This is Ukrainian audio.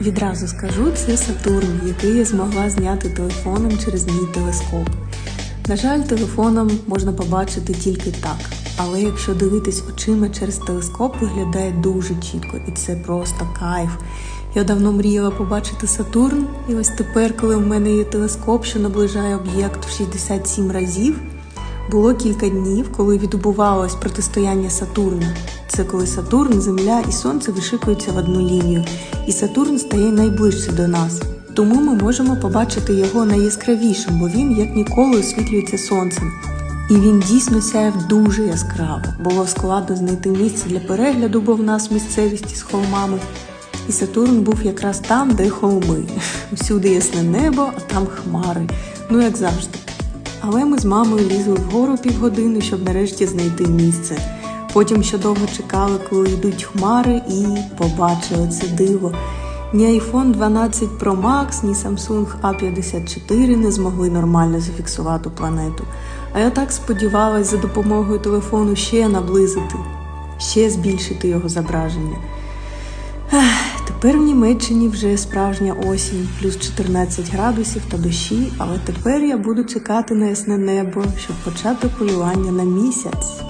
Відразу скажу, це Сатурн, який я змогла зняти телефоном через мій телескоп. На жаль, телефоном можна побачити тільки так, але якщо дивитись очима через телескоп, виглядає дуже чітко, і це просто кайф. Я давно мріяла побачити Сатурн, і ось тепер, коли в мене є телескоп, що наближає об'єкт в 67 разів, було кілька днів, коли відбувалось протистояння Сатурна. Це коли Сатурн, Земля і Сонце вишикуються в одну лінію, і Сатурн стає найближче до нас. Тому ми можемо побачити його найяскравішим, бо він як ніколи освітлюється сонцем. І він дійсно сяяв дуже яскраво. Було складно знайти місце для перегляду, бо в нас місцевість із холмами. І Сатурн був якраз там, де холми. Всюди ясне небо, а там хмари. Ну як завжди. Але ми з мамою лізли вгору півгодини, щоб нарешті знайти місце. Потім ще довго чекали, коли йдуть хмари, і побачили це диво. Ні iPhone 12 Pro Max, ні Samsung A54 не змогли нормально зафіксувати планету. А я так сподівалась за допомогою телефону ще наблизити, ще збільшити його зображення. Ех, Тепер в Німеччині вже справжня осінь, плюс 14 градусів та дощі, але тепер я буду чекати на ясне небо, щоб почати полювання на місяць.